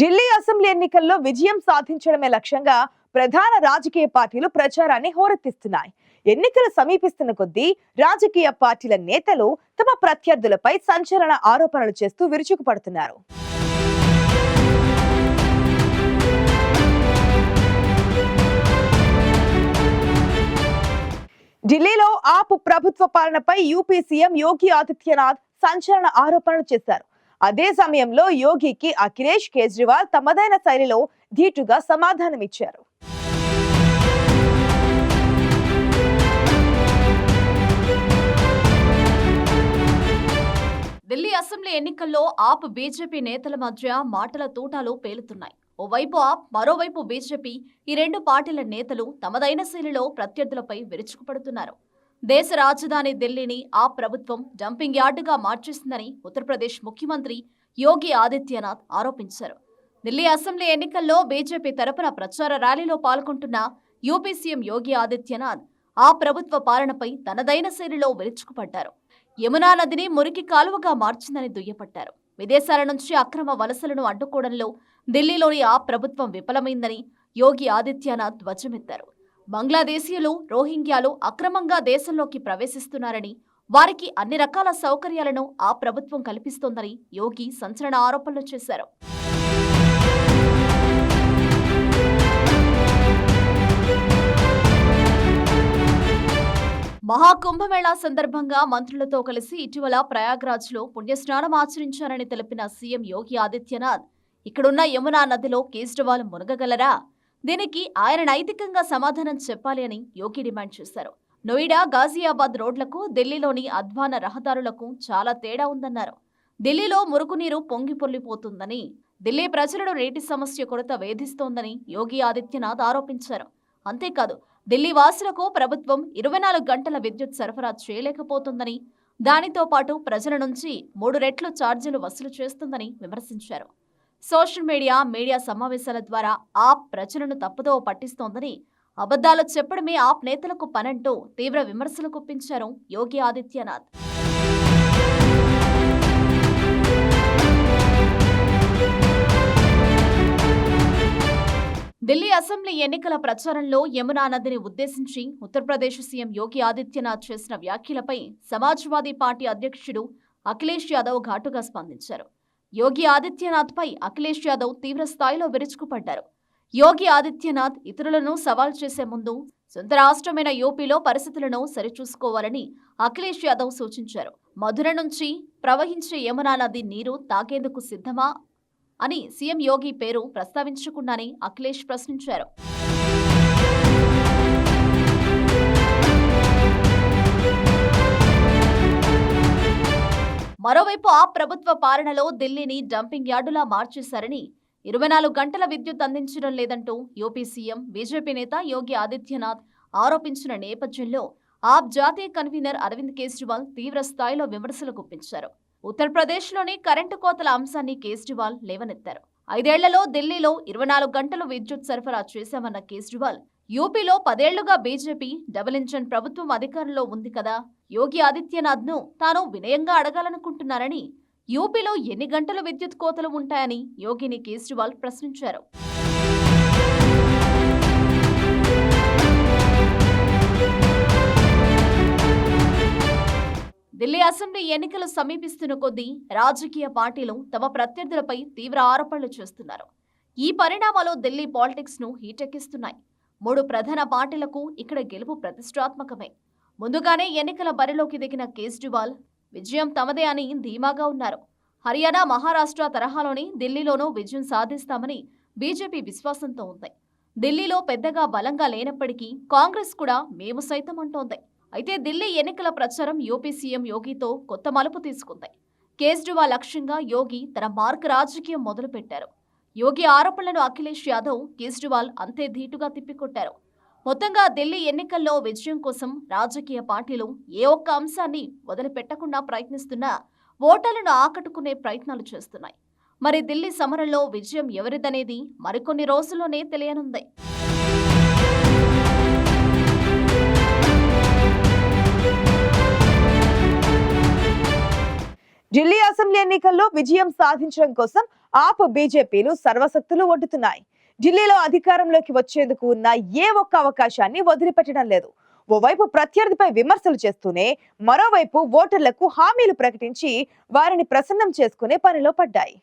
Delhi assembly ఎన్నికల్లో విజయం సాధించడమే లక్ష్యంగా ప్రధాన రాజకీయ పార్టీలు ప్రచారాన్ని హోరెత్తిస్తున్నాయి. ఎన్నికలు సమీపిస్తున్న కొద్దీ రాజకీయ పార్టీల నేతలు తమ ప్రత్యర్థులపై సంచలన ఆరోపణలు చేస్తూ విరుచుకుపడుతున్నారు. ఢిల్లీలో ఆపు ప్రభుత్వ పాలనపై యూపీ సీఎం యోగి ఆదిత్యనాథ్ సంచలన ఆరోపణలు చేశారు. అదే సమయంలో యోగికి అఖిలేష్ కేజ్రీవాల్ తమదైన శైలిలో ధీటుగా సమాధానమిచ్చారు. ఢిల్లీ అసెంబ్లీ ఎన్నికల్లో ఆప్ బీజేపీ నేతల మధ్య మాటల తూటాలు పేలుతున్నాయి. ఓవైపు ఆప్ మరోవైపు బీజేపీ ఈ రెండు పార్టీల నేతలు తమదైన శైలిలో ప్రత్యర్థులపై విరుచుకుపడుతున్నారు. దేశ రాజధాని ఢిల్లీని ఆ ప్రభుత్వం డంపింగ్ యార్డుగా మార్చేసిందని ఉత్తరప్రదేశ్ ముఖ్యమంత్రి యోగి ఆదిత్యనాథ్ ఆరోపించారు. ఢిల్లీ అసెంబ్లీ ఎన్నికల్లో బీజేపీ తరపున ప్రచార ర్యాలీలో పాల్గొంటున్న యూపీ సీఎం యోగి ఆదిత్యనాథ్ ఆ ప్రభుత్వ పాలనపై తనదైన శైలిలో విరుచుకుపడ్డారు. యమునా నదిని మురికి కాలువగా మార్చిందని దుయ్యపట్టారు. విదేశాల నుంచి అక్రమ వలసలను అడ్డుకోవడంలో ఢిల్లీలోని ఆ ప్రభుత్వం విఫలమైందని యోగి ఆదిత్యనాథ్ ధ్వజమెత్తారు. బంగ్లాదేశీయులు రోహింగ్యాలు అక్రమంగా దేశంలోకి ప్రవేశిస్తున్నారని వారికి అన్ని రకాల సౌకర్యాలను ఆ ప్రభుత్వం కల్పిస్తోందని యోగి సంచలన ఆరోపణలు చేశారు. మహాకుంభమేళా సందర్భంగా మంత్రులతో కలిసి ఇటీవల ప్రయాగ్రాజ్లో పుణ్యస్నానం ఆచరించారని తెలిపిన సీఎం యోగి ఆదిత్యనాథ్ ఇక్కడున్న యమునా నదిలో కేజ్రీవాల్ మునగగలరా? దీనికి ఆయన నైతికంగా సమాధానం చెప్పాలి అని యోగి డిమాండ్ చేశారు. నోయిడా గాజియాబాద్ రోడ్లకు ఢిల్లీలోని అధ్వాన రహదారులకు చాలా తేడా ఉందన్నారు. ఢిల్లీలో మురుగునీరు పొంగి పొల్లిపోతుందని ఢిల్లీ ప్రజలను నీటి సమస్య కొరత వేధిస్తోందని యోగి ఆదిత్యనాథ్ ఆరోపించారు. అంతేకాదు ఢిల్లీ వాసులకు ప్రభుత్వం ఇరవై నాలుగు గంటల విద్యుత్ సరఫరా చేయలేకపోతుందని దానితో పాటు ప్రజల నుంచి మూడు రెట్లు ఛార్జీలు వసూలు చేస్తుందని విమర్శించారు. సోషల్ మీడియా మీడియా సమావేశాల ద్వారా ఆప్ ప్రజలను తప్పుదోవ పట్టిస్తోందని అబద్ధాలు చెప్పడమే ఆప్ నేతలకు పనంటూ తీవ్ర విమర్శలు కుప్పించారు యోగి ఆదిత్యనాథ్. ఢిల్లీ అసెంబ్లీ ఎన్నికల ప్రచారంలో యమునా నదిని ఉద్దేశించి ఉత్తరప్రదేశ్ సీఎం యోగి ఆదిత్యనాథ్ చేసిన వ్యాఖ్యలపై సమాజ్వాదీ పార్టీ అధ్యక్షుడు అఖిలేష్ యాదవ్ ఘాటుగా స్పందించారు. యోగి ఆదిత్యనాథ్ పై అఖిలేష్ యాదవ్ తీవ్ర స్థాయిలో విరుచుకుపడ్డారు. యోగి ఆదిత్యనాథ్ ఇతరులను సవాల్ చేసే ముందు సొంత రాష్ట్రమైన యూపీలో పరిస్థితులను సరిచూసుకోవాలని అఖిలేష్ యాదవ్ సూచించారు. మధుర నుంచి ప్రవహించే యమునా నది నీరు తాగేందుకు సిద్ధమా? అని సీఎం యోగి పేరు ప్రస్తావించకుండానే అఖిలేష్ ప్రశ్నించారు. మరోవైపు ఆ ప్రభుత్వ పాలనలో ఢిల్లీని డంపింగ్ యార్డులా మార్చేశారని ఇరవై నాలుగు గంటల విద్యుత్ అందించడం లేదంటూ యూపీ సీఎం బీజేపీ నేత యోగి ఆదిత్యనాథ్ ఆరోపించిన నేపథ్యంలో ఆప్ జాతీయ కన్వీనర్ అరవింద్ కేజ్రీవాల్ తీవ్ర స్థాయిలో విమర్శలు గుప్పించారు. ఉత్తరప్రదేశ్లోని కరెంటు కోతల అంశాన్ని కేజ్రీవాల్ లేవనెత్తారు. ఐదేళ్ళలో ఢిల్లీలో ఇరవై నాలుగు గంటలు విద్యుత్ సరఫరా చేశామన్న కేజ్రీవాల్ యూపీలో పదేళ్ళుగా బీజేపీ డబుల్ ఇంజన్ ప్రభుత్వం అధికారంలో ఉంది కదా. యోగి ఆదిత్యనాథ్ను తాను వినయంగా అడగాలనుకుంటున్నారని యూపీలో ఎన్ని గంటలు విద్యుత్ కోతలు ఉంటాయని యోగిని కేజ్రీవాల్ ప్రశ్నించారు. ఢిల్లీ అసెంబ్లీ ఎన్నికలు సమీపిస్తున్న కొద్దీ రాజకీయ పార్టీలు తమ ప్రత్యర్థులపై తీవ్ర ఆరోపణలు చేస్తున్నారు. ఈ పరిణామాలు ఢిల్లీ పాలిటిక్స్ను హీటెక్కిస్తున్నాయి. మూడు ప్రధాన పార్టీలకు ఇక్కడ గెలుపు ప్రతిష్టాత్మకమే. ముందుగానే ఎన్నికల బరిలోకి దిగిన కేజ్రీవాల్ విజయం తమదే అని ధీమాగా ఉన్నారు. హర్యానా మహారాష్ట్ర తరహాలోని ఢిల్లీలోనూ విజయం సాధిస్తామని బీజేపీ విశ్వాసంతో ఉంది. ఢిల్లీలో పెద్దగా బలంగా లేనప్పటికీ కాంగ్రెస్ కూడా మేము సైతం అంటోంది. అయితే ఢిల్లీ ఎన్నికల ప్రచారం యూపీ సీఎం యోగితో కొత్త మలుపు తీసుకుంది. కేజ్రీవాల్ లక్ష్యంగా యోగి తన మార్క్ రాజకీయం మొదలుపెట్టారు. యోగి ఆరోపణలను అఖిలేష్ యాదవ్ కేజ్రీవాల్ అంతే ధీటుగా తిప్పికొట్టారు. మొత్తంగా ఢిల్లీ ఎన్నికల్లో విజయం కోసం రాజకీయ పార్టీలు ఏ ఒక్క అంశాన్ని వదిలిపెట్టకుండా ప్రయత్నిస్తున్నా ఓటర్లను ఆకట్టుకునే ప్రయత్నాలు చేస్తున్నాయి. మరి ఢిల్లీ సమరంలో విజయం ఎవరిదనేది మరికొన్ని రోజుల్లోనే తెలియనుంది. అసెంబ్లీ ఎన్నికల్లో విజయం సాధించడం కోసం ఆప్ బీజేపీలు సర్వశక్తులు ఒడ్డుతున్నాయి. ఢిల్లీలో అధికారంలోకి వచ్చేందుకు ఉన్న ఏ ఒక్క అవకాశాన్ని వదిలిపెట్టడం లేదు. ఓవైపు ప్రత్యర్థిపై విమర్శలు చేస్తూనే మరోవైపు ఓటర్లకు హామీలు ప్రకటించి వారిని ప్రసన్నం చేసుకునే పనిలో పడ్డాయి.